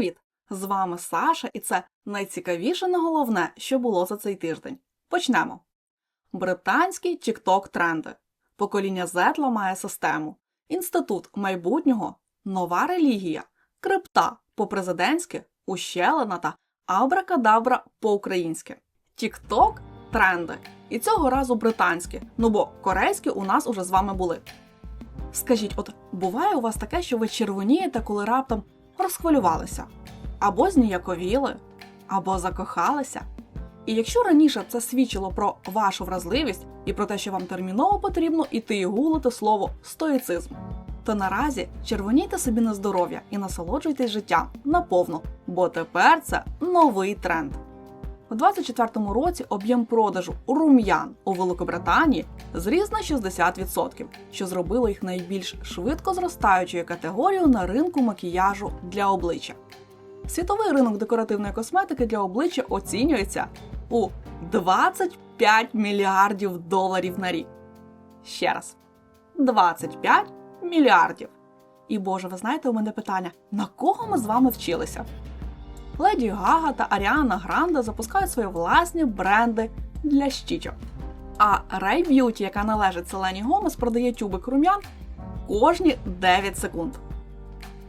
Привіт! З вами Саша, і це найцікавіше на головне, що було за цей тиждень. Почнемо. Британські TikTok тренди. Покоління Z ламає систему. Інститут майбутнього, нова релігія, крипта по-президентськи, ущелина та абракадабра по-українськи. TikTok тренди. І цього разу британські, ну бо корейські у нас уже з вами були. Скажіть, от буває у вас таке, що ви червонієте, коли раптом розхвилювалися, або зніяковіли, або закохалися. І якщо раніше це свідчило про вашу вразливість і про те, що вам терміново потрібно іти і гуглити слово стоїцизм, то наразі червонійте собі на здоров'я і насолоджуйтесь життям наповну, бо тепер це новий тренд. У 2024 році об'єм продажу рум'ян у Великобританії зріс на 60%, що зробило їх найбільш швидко зростаючою категорією на ринку макіяжу для обличчя. Світовий ринок декоративної косметики для обличчя оцінюється у 25 мільярдів доларів на рік. Ще раз, 25 мільярдів. І Боже, ви знаєте, у мене питання: на кого ми з вами вчилися? Леді Гага та Аріана Гранде запускають свої власні бренди для щічок. А Ray Beauty, яка належить Селені Гомес, продає тюбик рум'ян кожні 9 секунд.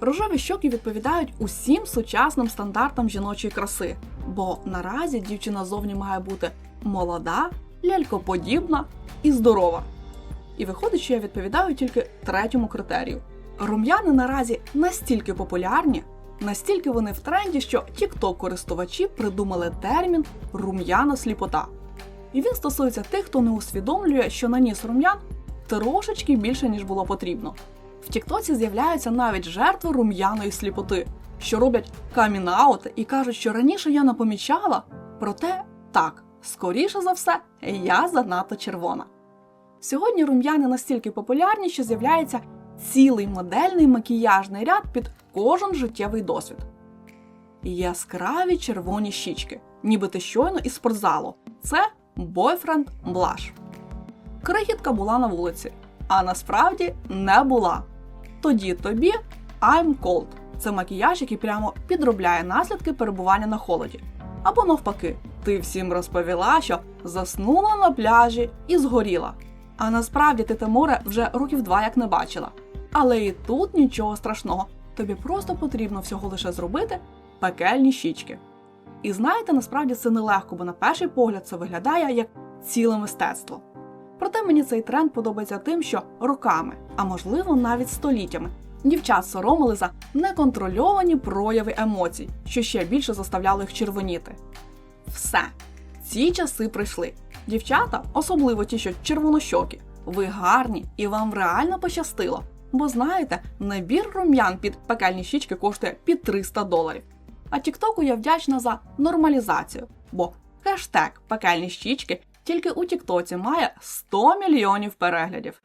Рожеві щоки відповідають усім сучасним стандартам жіночої краси, бо наразі дівчина зовні має бути молода, лялькоподібна і здорова. І виходить, що я відповідаю тільки третьому критерію. Рум'яни наразі настільки популярні, настільки вони в тренді, що тікток користувачі придумали термін рум'яна сліпота. І він стосується тих, хто не усвідомлює, що наніс рум'ян трошечки більше, ніж було потрібно. В Тіктоці з'являються навіть жертви рум'яної сліпоти, що роблять камінаути і кажуть, що раніше я не помічала, проте так, скоріше за все, я занадто червона. Сьогодні рум'яни настільки популярні, що з'являється цілий модельний макіяжний ряд під кожен життєвий досвід. Яскраві червоні щічки, ніби ти щойно із спортзалу. Це бойфренд Блаш. Крихітка була на вулиці, а насправді не була. Тоді тобі I'm cold. Це макіяж, який прямо підробляє наслідки перебування на холоді. Або навпаки, ти всім розповіла, що заснула на пляжі і згоріла. А насправді ти те вже років два як не бачила. Але і тут нічого страшного. Тобі просто потрібно всього лише зробити пекельні щічки. І знаєте, насправді це нелегко, бо на перший погляд це виглядає як ціле мистецтво. Проте мені цей тренд подобається тим, що роками, а можливо навіть століттями, дівчат соромили за неконтрольовані прояви емоцій, що ще більше заставляло їх червоніти. Все, ці часи прийшли. Дівчата, особливо ті, що червонощокі, ви гарні і вам реально пощастило. Бо знаєте, набір рум'ян під пекельні щічки коштує під 300 доларів. А Тіктоку я вдячна за нормалізацію, бо хештег пекельні щічки тільки у Тіктоці має 100 мільйонів переглядів.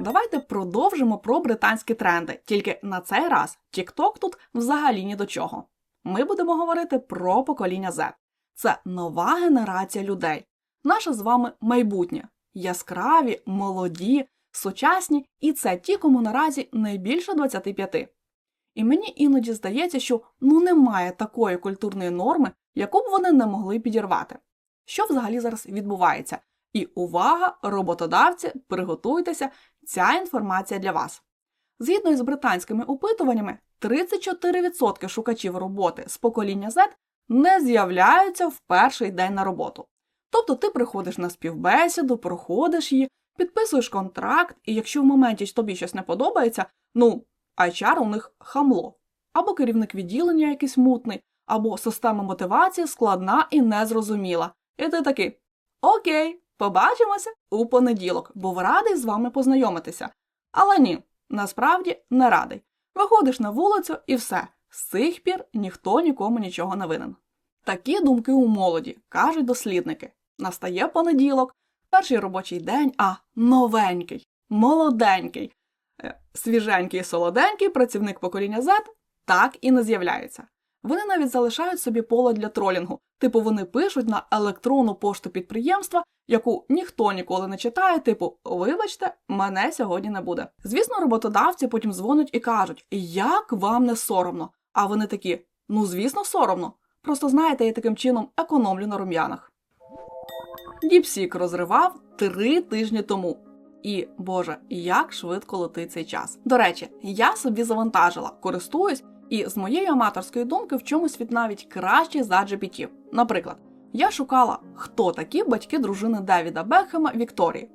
Давайте продовжимо про британські тренди, тільки на цей раз Тікток тут взагалі ні до чого. Ми будемо говорити про покоління Z. Це нова генерація людей, наше з вами майбутнє, яскраві, молоді, сучасні, і це ті, кому наразі найбільше 25. І мені іноді здається, що ну немає такої культурної норми, яку б вони не могли підірвати. Що взагалі зараз відбувається? І увага, роботодавці, приготуйтеся, ця інформація для вас. Згідно із британськими опитуваннями, 34% шукачів роботи з покоління Z не з'являються в перший день на роботу. Тобто ти приходиш на співбесіду, проходиш її, підписуєш контракт, і якщо в моменті тобі щось не подобається, ну, HR у них хамло, або керівник відділення якийсь мутний, або система мотивації складна і незрозуміла. І ти такий Окей, побачимося у понеділок, бо радий з вами познайомитися. Але ні, насправді не радий. Виходиш на вулицю і все. З цих пір ніхто нікому нічого не винен. Такі думки у молоді, кажуть дослідники. Настає понеділок, перший робочий день, а новенький, молоденький, е, свіженький і солоденький працівник покоління Z так і не з'являється. Вони навіть залишають собі поле для тролінгу, типу вони пишуть на електронну пошту підприємства, яку ніхто ніколи не читає, типу Вибачте, мене сьогодні не буде. Звісно, роботодавці потім дзвонять і кажуть, як вам не соромно. А вони такі: ну звісно, соромно. Просто знаєте, я таким чином економлю на рум'янах. Діпсік розривав три тижні тому. І боже, як швидко летить цей час. До речі, я собі завантажила, користуюсь, і з моєї аматорської думки в чомусь від навіть краще за GPT. Наприклад, я шукала, хто такі батьки дружини Девіда Бекхема Вікторії.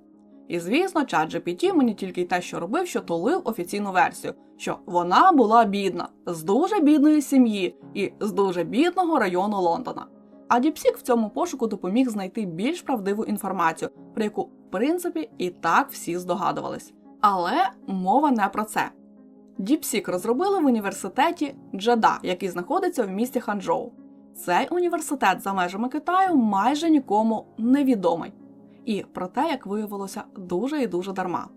І звісно, чат GPT мені тільки й те, що робив, що тулив офіційну версію, що вона була бідна, з дуже бідної сім'ї і з дуже бідного району Лондона. А Діпсік в цьому пошуку допоміг знайти більш правдиву інформацію, про яку, в принципі, і так всі здогадувались. Але мова не про це. Діпсік розробили в університеті Джеда, який знаходиться в місті Ханчжоу. Цей університет за межами Китаю майже нікому не відомий. І про те, як виявилося, дуже і дуже дарма.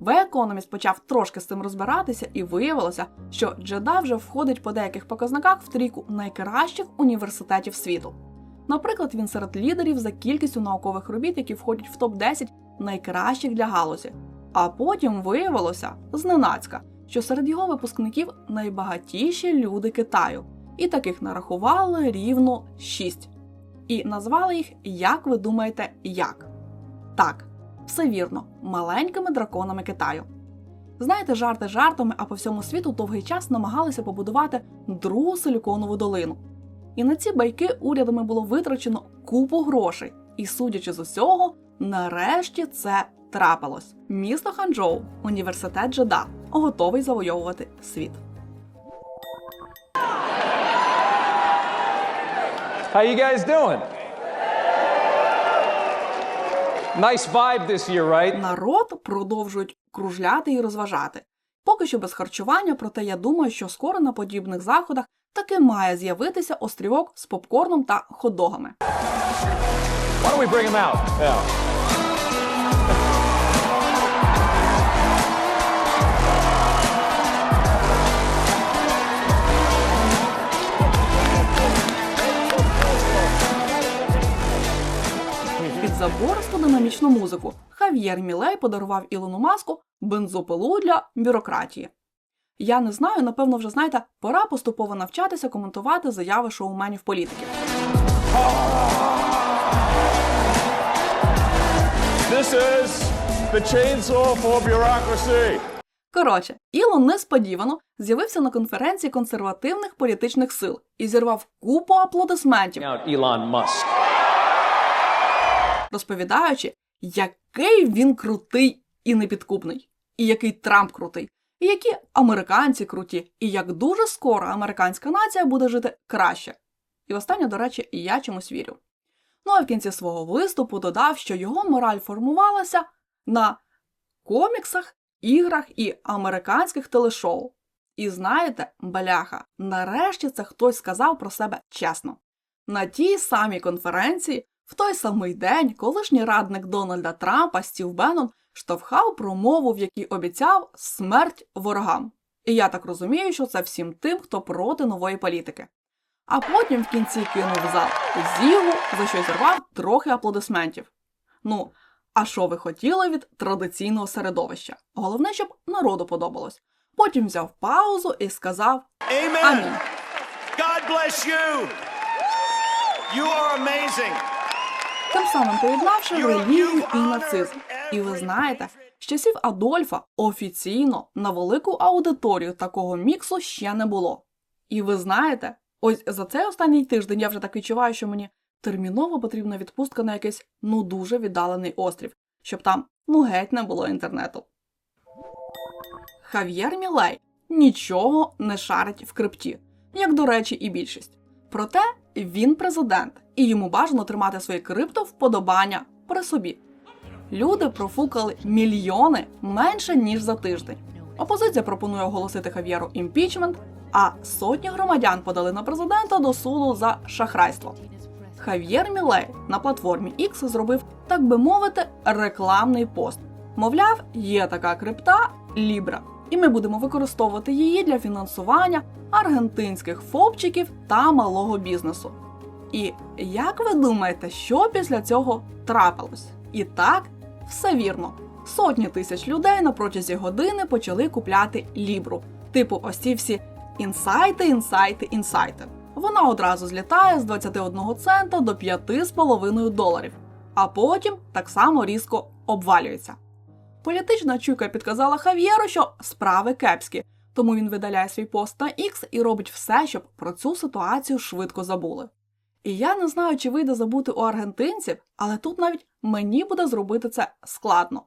The Economist почав трошки з цим розбиратися, і виявилося, що Джеда вже входить по деяких показниках в трійку найкращих університетів світу. Наприклад, він серед лідерів за кількістю наукових робіт, які входять в топ-10 найкращих для галузі. А потім виявилося зненацька, що серед його випускників найбагатіші люди Китаю, і таких нарахували рівно 6. І назвали їх, як ви думаєте, як? Так, все вірно, маленькими драконами Китаю. Знаєте, жарти жартами, а по всьому світу довгий час намагалися побудувати другу силіконову долину. І на ці байки урядами було витрачено купу грошей. І, судячи з усього, нарешті це трапилось. Місто Ханчжоу, університет Джеда, готовий завойовувати світ. How you guys doing? Nice vibe this year, right? Народ продовжують кружляти і розважати. Поки що без харчування, проте я думаю, що скоро на подібних заходах таки має з'явитися острівок з попкорном та хот-догами. Why don't we bring him out? Yeah. Під забористу динамічну музику Хав'єр Мілей подарував Ілону Маску бензопилу для бюрократії. Я не знаю, напевно, вже знаєте, пора поступово навчатися коментувати заяви шоуменів політиків. This is the chainsaw for bureaucracy. Коротше, Ілон несподівано з'явився на конференції консервативних політичних сил і зірвав купу аплодисментів, Out Elon Musk. Розповідаючи, який він крутий і непідкупний, і який Трамп крутий, і які американці круті, і як дуже скоро американська нація буде жити краще. І останнє, до речі, я чомусь вірю. Ну а в кінці свого виступу додав, що його мораль формувалася на коміксах, іграх і американських телешоу. І знаєте, бляха, нарешті це хтось сказав про себе чесно. На тій самій конференції, в той самий день, колишній радник Дональда Трампа Стів Беннон штовхав промову, в якій обіцяв смерть ворогам. І я так розумію, що це всім тим, хто проти нової політики. А потім в кінці кинув зал зігу, за що зірвав трохи аплодисментів. Ну, а що ви хотіли від традиційного середовища? Головне, щоб народу подобалось. Потім взяв паузу і сказав. Амінь. God bless you. You are amazing. Тим самим поєднавши релігію і нацизм. І ви знаєте, з часів Адольфа офіційно на велику аудиторію такого міксу ще не було. І ви знаєте, ось за цей останній тиждень я вже так відчуваю, що мені терміново потрібна відпустка на якийсь ну дуже віддалений острів, щоб там ну геть не було інтернету. Хав'єр Мілей нічого не шарить в крипті, як до речі, і більшість. Проте він президент, і йому бажано тримати свої крипто вподобання при собі. Люди профукали мільйони менше ніж за тиждень. Опозиція пропонує оголосити Хав'єру імпічмент, а сотні громадян подали на президента до суду за шахрайство. Хав'єр Мілей на платформі X зробив, так би мовити, рекламний пост. Мовляв, є така крипта Libra, і ми будемо використовувати її для фінансування аргентинських фопчиків та малого бізнесу. І як ви думаєте, що після цього трапилось? І так, все вірно. Сотні тисяч людей на протязі години почали купляти лібру. Типу, ось ці всі Інсайти, інсайти, інсайти. Вона одразу злітає з 21 цента до 5,5 доларів, а потім так само різко обвалюється. Політична чуйка підказала Хав'єру, що справи кепські, тому він видаляє свій пост на X і робить все, щоб про цю ситуацію швидко забули. І я не знаю, чи вийде забути у аргентинців, але тут навіть мені буде зробити це складно.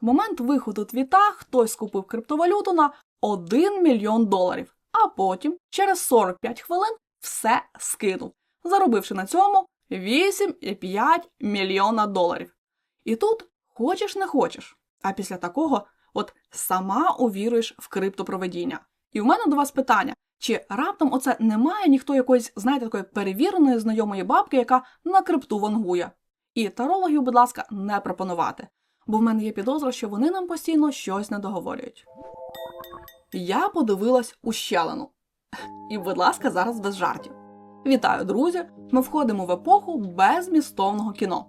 В момент виходу твіта хтось скупив криптовалюту на 1 мільйон доларів, а потім через 45 хвилин все скинув, заробивши на цьому 8,5 мільйона доларів. І тут хочеш не хочеш. А після такого от сама увіруєш в криптопроведіння. І в мене до вас питання: чи раптом оце немає ніхто якоїсь, знаєте, такої перевіреної знайомої бабки, яка на крипту вангує? І тарологів, будь ласка, не пропонувати, бо в мене є підозра, що вони нам постійно щось не договорюють. Я подивилась ущелину. І, будь ласка, зараз без жартів. Вітаю, друзі! Ми входимо в епоху безмістовного кіно.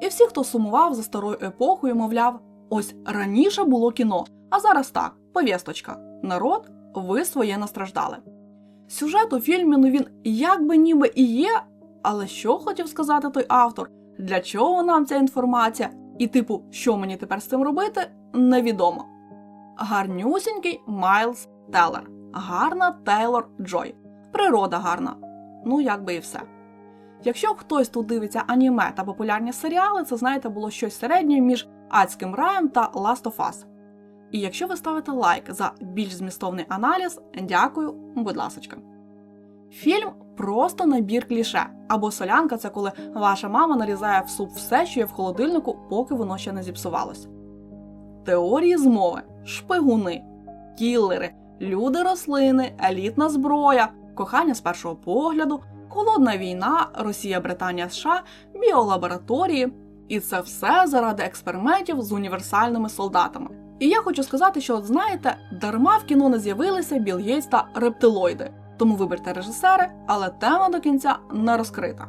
І всі, хто сумував за старою епохою, мовляв, ось раніше було кіно, а зараз так, повісточка. Народ, ви своє настраждали. Сюжет у фільмі, ну він як би ніби і є, але що хотів сказати той автор, для чого нам ця інформація, і, типу, що мені тепер з цим робити, невідомо. Гарнюсінький Майлз Теллер, гарна Тейлор Джой, природа гарна. Ну, як би і все. Якщо хтось тут дивиться аніме та популярні серіали, це знаєте було щось середнє між Адським раєм та Last of Us. І якщо ви ставите лайк за більш змістовний аналіз, дякую, будь ласочка. Фільм просто набір кліше, або солянка це коли ваша мама нарізає в суп все, що є в холодильнику, поки воно ще не зіпсувалось. Теорії змови, шпигуни, кілери, люди-рослини, елітна зброя, кохання з першого погляду, холодна війна, Росія, Британія, США, біолабораторії. І це все заради експериментів з універсальними солдатами. І я хочу сказати, що, от знаєте, дарма в кіно не з'явилися Білл Гейтс та рептилоїди. Тому виберте режисери, але тема до кінця не розкрита.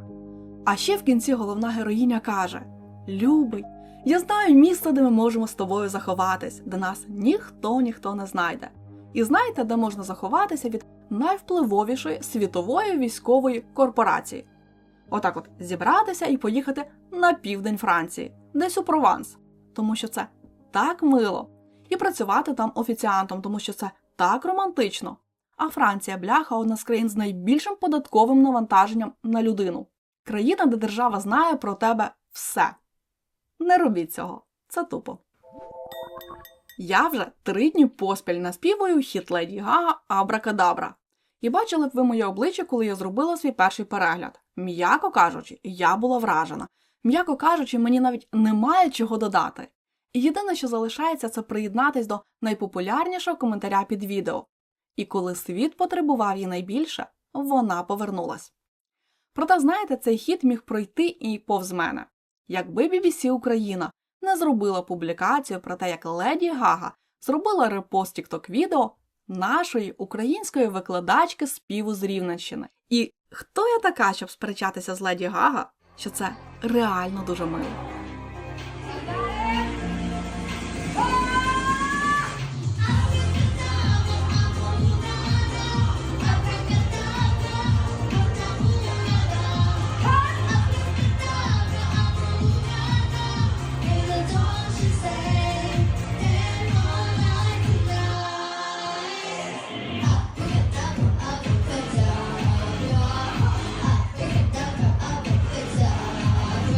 А ще в кінці головна героїня каже: Любий, я знаю місце, де ми можемо з тобою заховатись, де нас ніхто ніхто не знайде. І знаєте, де можна заховатися від найвпливовішої світової військової корпорації? Отак от зібратися і поїхати на південь Франції, десь у Прованс, тому що це так мило, і працювати там офіціантом, тому що це так романтично. А Франція, бляха, одна з країн з найбільшим податковим навантаженням на людину. Країна, де держава знає про тебе все. Не робіть цього, це тупо. Я вже три дні поспіль наспівую хіт Леді Гага Абракадабра. І бачили б ви моє обличчя, коли я зробила свій перший перегляд. М'яко кажучи, я була вражена. М'яко кажучи, мені навіть немає чого додати. І єдине, що залишається, це приєднатись до найпопулярнішого коментаря під відео. І коли світ потребував її найбільше, вона повернулась. Проте, знаєте, цей хід міг пройти і повз мене. Якби BBC Україна не зробила публікацію про те, як Леді Гага зробила репост тікток відео нашої української викладачки співу з Рівненщини. І хто я така, щоб сперечатися з Леді Гага, що це реально дуже мило.